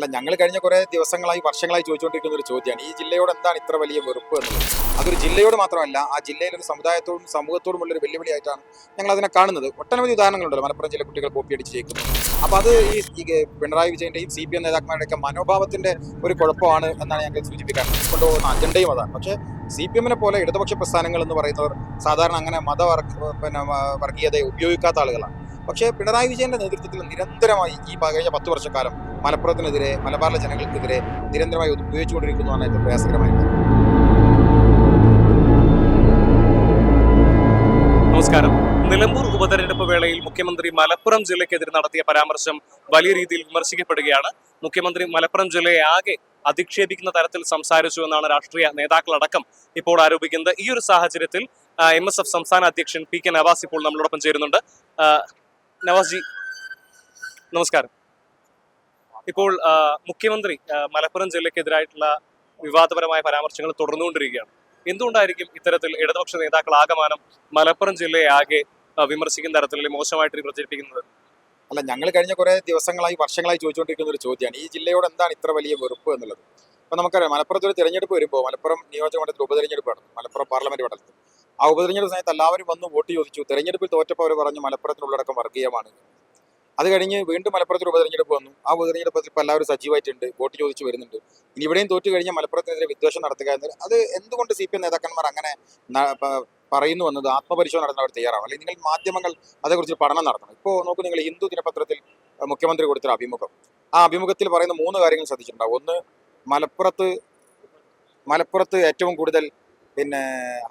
അല്ല ഞങ്ങൾ കഴിഞ്ഞ കുറേ ദിവസങ്ങളായി വർഷങ്ങളായി ചോദിച്ചുകൊണ്ടിരിക്കുന്ന ഒരു ചോദ്യമാണ്. ഈ ജില്ലയോട് എന്താണ് ഇത്ര വലിയ വെറുപ്പ് എന്നുള്ളത്? അതൊരു ജില്ലയോട് മാത്രമല്ല ആ ജില്ലയിലെ ഒരു സമുദായത്തോടും സമൂഹത്തോടുമുള്ള ഒരു വെല്ലുവിളിയായിട്ടാണ് ഞങ്ങൾ അതിനെ കാണുന്നത്. ഒട്ടനവധി ഉദാഹരണങ്ങളുണ്ട് മലപ്പുറം ജില്ല കുട്ടികൾ കോപ്പി അടിച്ച് ജയിക്കുന്നു. അപ്പോൾ അത് ഈ പിണറായി വിജയന്റെയും സി പി എം നേതാക്കന്മാരുടെയൊക്കെ മനോഭാവത്തിന്റെ ഒരു കുഴപ്പമാണ് എന്നാണ് ഞങ്ങൾ സൂചിപ്പിക്കാൻ കൊണ്ടുപോകുന്ന അജണ്ടയും അതാണ്. പക്ഷേ സി പി എമ്മിനെ പോലെ ഇടതുപക്ഷ പ്രസ്ഥാനങ്ങൾ എന്ന് പറയുന്നവർ സാധാരണ അങ്ങനെ മത വർഗീയതയെ ഉപയോഗിക്കാത്ത ആളുകളാണ്. പക്ഷേ പിണറായി വിജയന്റെ നേതൃത്വത്തിൽ നിരന്തരമായി ഈ കഴിഞ്ഞ പത്ത് വർഷക്കാലം മലപ്പുറത്തിനെതിരെ മലബാറിലെ ജനങ്ങൾക്കെതിരെ നിരന്തരമായി ഉപയോഗിച്ചുകൊണ്ടിരിക്കുന്നതാണ് ഏറ്റവും പ്രയാസകരമായത് നമസ്കാരം. നിലമ്പൂർ ഉപതെരഞ്ഞെടുപ്പ് വേളയിൽ മുഖ്യമന്ത്രി മലപ്പുറം ജില്ലയ്ക്കെതിരെ നടത്തിയ പരാമർശം വലിയ രീതിയിൽ വിമർശിക്കപ്പെടുകയാണ്. മുഖ്യമന്ത്രി മലപ്പുറം ജില്ലയെ ആകെ അധിക്ഷേപിക്കുന്ന തരത്തിൽ സംസാരിച്ചു എന്നാണ് രാഷ്ട്രീയ നേതാക്കളടക്കം ഇപ്പോൾ ആരോപിക്കുന്നത്. ഈ ഒരു സാഹചര്യത്തിൽ എം എസ് എഫ് സംസ്ഥാന അധ്യക്ഷൻ പി കെ നവാസ് ഇപ്പോൾ നമ്മളോടൊപ്പം ചേരുന്നുണ്ട്. ആ, നവാസ് ജി നമസ്കാരം. ഇപ്പോൾ മുഖ്യമന്ത്രി മലപ്പുറം ജില്ലയ്ക്കെതിരായിട്ടുള്ള വിവാദപരമായ പരാമർശങ്ങൾ തുടർന്നുകൊണ്ടിരിക്കുകയാണ്. എന്തുകൊണ്ടായിരിക്കും ഇത്തരത്തിൽ ഇടതുപക്ഷ നേതാക്കൾ ആകമാനം മലപ്പുറം ജില്ലയെ ആകെ വിമർശിക്കുന്ന തരത്തിൽ മോശമായിട്ട് പ്രചരിപ്പിക്കുന്നത്? അല്ല ഞങ്ങൾ കഴിഞ്ഞ കുറേ ദിവസങ്ങളായി വർഷങ്ങളായി ചോദിച്ചുകൊണ്ടിരിക്കുന്ന ഒരു ചോദ്യമാണ്. ഈ ജില്ലയോട് എന്താണ് ഇത്ര വലിയ വെറുപ്പ് എന്നുള്ളത്? അപ്പോൾ നമുക്കറിയാം മലപ്പുറത്ത് ഒരു തിരഞ്ഞെടുപ്പ് വരുമ്പോൾ മലപ്പുറം നിയോജക മണ്ഡലത്തിൽ ഉപതെരഞ്ഞെടുപ്പ് നടന്നു മലപ്പുറം പാർലമെന്റ് മണ്ഡലത്തിൽ. ആ ഉപതെരഞ്ഞെടുപ്പ് സമയത്ത് എല്ലാവരും വന്ന് വോട്ട് ചോദിച്ചു. തെരഞ്ഞെടുപ്പിൽ തോറ്റപ്പോൾ അവർ പറഞ്ഞു മലപ്പുറത്തിനുള്ളടക്കം വർഗീയമാണ്. അത് കഴിഞ്ഞ് വീണ്ടും മലപ്പുറത്തിൽ ഉപതെരഞ്ഞെടുപ്പ് വന്നു. ആ ഉപതെരഞ്ഞെടുപ്പിൽ ഇപ്പോൾ എല്ലാവരും സജീവമായിട്ടുണ്ട്. വോട്ട് ചോദിച്ചു വരുന്നുണ്ട്. ഇനി ഇവിടെയും തോറ്റു കഴിഞ്ഞാൽ മലപ്പുറത്തിനെതിരെ വിദ്വേഷം നടത്തുക എന്നത് അത് എന്തുകൊണ്ട് സി പി എം നേതാക്കന്മാർ അങ്ങനെ പറയുന്നു എന്നത് ആത്മപരിശോധന നടത്താൻ അവർ തയ്യാറാവും. അല്ലെങ്കിൽ നിങ്ങൾ മാധ്യമങ്ങൾ അതേക്കുറിച്ച് പഠനം നടത്തണം. ഇപ്പോൾ നോക്കൂ നിങ്ങൾ ഹിന്ദു ദിനപത്രത്തിൽ മുഖ്യമന്ത്രി കൊടുത്തൊരു അഭിമുഖം. ആ അഭിമുഖത്തിൽ പറയുന്ന മൂന്ന് കാര്യങ്ങൾ ശ്രദ്ധിച്ചിട്ടുണ്ടാവും. ഒന്ന് മലപ്പുറത്ത് മലപ്പുറത്ത് ഏറ്റവും കൂടുതൽ പിന്നെ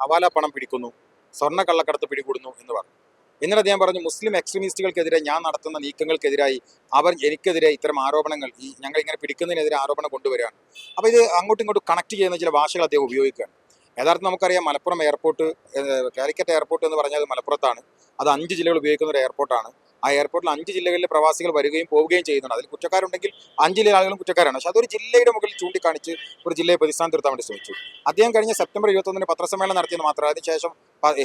ഹവാല പണം പിടിക്കുന്നു സ്വർണ കള്ളക്കടത്ത് പിടികൂടുന്നു എന്ന് പറഞ്ഞു. എന്നിട്ട് അദ്ദേഹം പറഞ്ഞു മുസ്ലിം എക്സ്ട്രീമിസ്റ്റുകൾക്കെതിരെ ഞാൻ നടത്തുന്ന നീക്കങ്ങൾക്കെതിരായി അവർ എനിക്കെതിരെ ഇത്തരം ആരോപണങ്ങൾ ഈ ഞങ്ങൾ ഇങ്ങനെ പിടിക്കുന്നതിനെതിരെ ആരോപണം കൊണ്ടുവരികയാണ്. അപ്പോൾ ഇത് അങ്ങോട്ടും ഇങ്ങോട്ടും കണക്ട് ചെയ്യുന്ന ചില ഭാഷകൾ അദ്ദേഹം ഉപയോഗിക്കുകയാണ്. യഥാർത്ഥം നമുക്കറിയാം മലപ്പുറം എയർപോർട്ട് കാലിക്കറ്റ് എയർപോർട്ട് എന്ന് പറഞ്ഞാൽ മലപ്പുറത്താണ്. അത് അഞ്ച് ജില്ലകൾ ഉപയോഗിക്കുന്ന ഒരു എയർപോർട്ടാണ് ആ എയർപോർട്ടിൽ അഞ്ച് ജില്ലകളിലെ പ്രവാസികൾ വരികയും പോവുകയും ചെയ്യുന്നുണ്ട്. അതിൽ കുറ്റക്കാരുണ്ടെങ്കിൽ അഞ്ച് ജില്ലയിലെ ആളുകളും കുറ്റക്കാരാണ്. പക്ഷെ അതൊരു ജില്ലയുടെ മുകളിൽ ചൂണ്ടിക്കാണിച്ച് ഒരു ജില്ലയെ പ്രതിസ്ഥാനം തീർത്താൻ വേണ്ടി ശ്രമിച്ചു. അദ്ദേഹം കഴിഞ്ഞ സെപ്റ്റംബർ ഇരുപത്തൊന്നിന് പത്രസമ്മേളനം നടത്തിയത് മാത്രം അതിനുശേഷം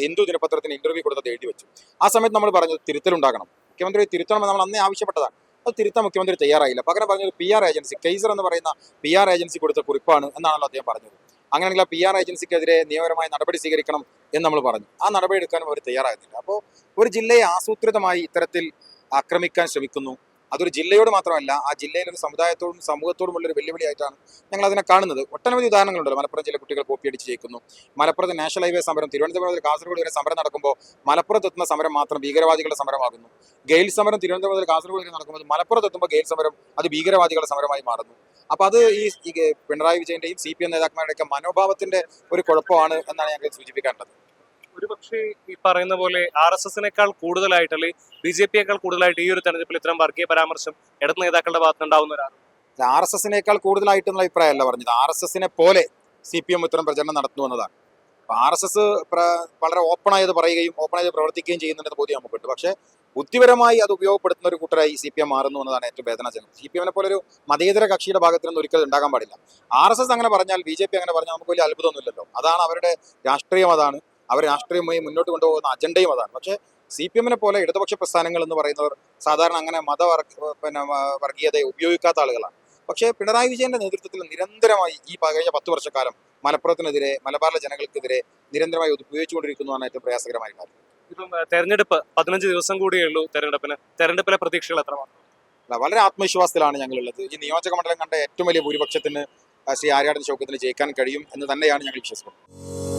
ഹിന്ദു ദിനപത്രത്തിന് ഇന്റർവ്യൂ കൊടുത്തത് എഴുതി വെച്ചു. ആ സമയത്ത് നമ്മൾ പറഞ്ഞത് തിരുത്തലുണ്ടാകണം. മുഖ്യമന്ത്രി തിരുത്തണമെന്ന് നമ്മൾ അന്നേ ആവശ്യപ്പെട്ടതാണ്. അത് തിരുത്താൻ മുഖ്യമന്ത്രി തയ്യാറായില്ല. പകരം പറഞ്ഞത് പി ആർ ഏജൻസി കെയ്സർ എന്ന് പറയുന്ന പി ആർ ഏജൻസി കൊടുത്ത കുറിപ്പാണ് എന്നാണല്ലോ അദ്ദേഹം പറഞ്ഞത്. അങ്ങനെയാണെങ്കിൽ ആ പി ആർ ഏജൻസിക്കെതിരെ നിയമപരമായ നടപടി സ്വീകരിക്കണം എന്ന് നമ്മൾ പറഞ്ഞു. ആ നടപടി എടുക്കാനും അവർ തയ്യാറാകുന്നില്ല അപ്പോൾ ഒരു ജില്ലയെ ആസൂത്രിതമായി ഇത്തരത്തിൽ ആക്രമിക്കാൻ ശ്രമിക്കുന്നു. അതൊരു ജില്ലയോട് മാത്രമല്ല ആ ജില്ലയിലെ ഒരു സമുദായത്തോടും സമൂഹത്തോടുമുള്ള ഒരു വെല്ലുവിളിയായിട്ടാണ് ഞങ്ങൾ അതിനെ കാണുന്നത്. ഒട്ടനവധി ഉദാഹരണങ്ങളുണ്ട്. മലപ്പുറം ജില്ല കുട്ടികൾ കോപ്പി അടിച്ച് ജയിക്കുന്നു. മലപ്പുറത്ത് നാഷണൽ ഹൈവേ സമരം തിരുവനന്തപുരം കാസർഗോഡ് വരെ സമരം നടക്കുമ്പോൾ മലപ്പുറത്ത് എത്തുന്ന സമരം മാത്രം ഭീകരവാദികളുടെ സമരമാകുന്നു. ഗെയിൽ സമരം തിരുവനന്തപുരം കാസർഗോഡ് വരെ നടക്കുമ്പോൾ മലപ്പുറത്ത് എത്തുമ്പോൾ ഗെയിൽ സമരം അത് ഭീകരവാദികളുടെ സമരമായി മാറുന്നു. അപ്പോൾ അത് ഈ പിണറായി വിജയന്റെയും സി പി എം നേതാക്കന്മാരുടെയൊക്കെ മനോഭാവത്തിന്റെ ഒരു കുഴപ്പമാണ് എന്നാണ് ഞങ്ങൾ സൂചിപ്പിക്കേണ്ടത്. ഒരു പക്ഷേ ഈ പറയുന്ന പോലെ ആർ എസ് എസിനേക്കാൾ കൂടുതലായിട്ട് അല്ലെങ്കിൽ ബി ജെ പിയേക്കാൾ കൂടുതലായിട്ട് ഈ ഒരു തെരഞ്ഞെടുപ്പിൽ ഇത്തരം വർഗീയ പരാമർശം ഇടത് നേതാക്കളുടെ ഭാഗത്തുണ്ടാവുന്ന ഒരാൾ. ആർ എസ് എസിനേക്കാൾ കൂടുതലായിട്ടുള്ള അഭിപ്രായമല്ല പറഞ്ഞത്. ആർ എസ് എസിനെ പോലെ സി പി എം ഇത്തരം പ്രചരണം നടത്തുന്നു എന്നതാണ്. അപ്പോൾ ആർ എസ് എസ് വളരെ ഓപ്പണായത് പറയുകയും ഓപ്പണായത് പ്രവർത്തിക്കുകയും ചെയ്യുന്നുണ്ടെന്ന് ബോധ്യം നമുക്കുണ്ട്. പക്ഷേ ബുദ്ധിപരമായി അത് ഉപയോഗപ്പെടുത്തുന്ന ഒരു കൂട്ടരായി സി പി എം മാറുന്നു എന്നതാണ് ഏറ്റവും വേദനാജനകം സി പി എമ്മിനെ പോലെ ഒരു മതേതര കക്ഷിയുടെ ഭാഗത്ത് നിന്ന് ഒരിക്കലും ഉണ്ടാകാൻ പാടില്ല. ആർ എസ് എസ് അങ്ങനെ പറഞ്ഞാൽ ബി ജെ പി അങ്ങനെ പറഞ്ഞാൽ നമുക്ക് വലിയ അത്ഭുതമൊന്നുമില്ലല്ലോ. അതാണ് അവരുടെ രാഷ്ട്രീയം അതാണ്. അവർ രാഷ്ട്രീയമായി മുന്നോട്ട് കൊണ്ടുപോകുന്ന അജണ്ടയും അതാണ്. പക്ഷേ സി പി എമ്മിനെ പോലെ ഇടതുപക്ഷ പ്രസ്ഥാനങ്ങൾ എന്ന് പറയുന്നവർ സാധാരണ അങ്ങനെ മത പിന്നെ വർഗീയതയെ ഉപയോഗിക്കാത്ത ആളുകളാണ്. പക്ഷേ പിണറായി വിജയന്റെ നേതൃത്വത്തിൽ നിരന്തരമായി ഈ കഴിഞ്ഞ പത്ത് വർഷക്കാലം മലപ്പുറത്തിനെതിരെ മലബാറിലെ ജനങ്ങൾക്കെതിരെ നിരന്തരമായി ഉപയോഗിച്ചുകൊണ്ടിരിക്കുന്നതാണ് ഏറ്റവും പ്രയാസകരമായ കാര്യം. ഇപ്പം തെരഞ്ഞെടുപ്പ് പതിനഞ്ച് ദിവസം കൂടിയേ ഉള്ളൂ തെരഞ്ഞെടുപ്പിന്. തെരഞ്ഞെടുപ്പിലെ പ്രതീക്ഷകൾ എത്ര അല്ല, വളരെ ആത്മവിശ്വാസത്തിലാണ് ഞങ്ങളുള്ളത്. ഈ നിയോജക മണ്ഡലം കണ്ട ഏറ്റവും വലിയ ഭൂരിപക്ഷത്തിന് ശ്രീ ആര്യാടൻ ശൗക്കത്തിന് ജയിക്കാൻ കഴിയും എന്ന് തന്നെയാണ് ഞങ്ങൾ വിശ്വസിക്കുന്നത്.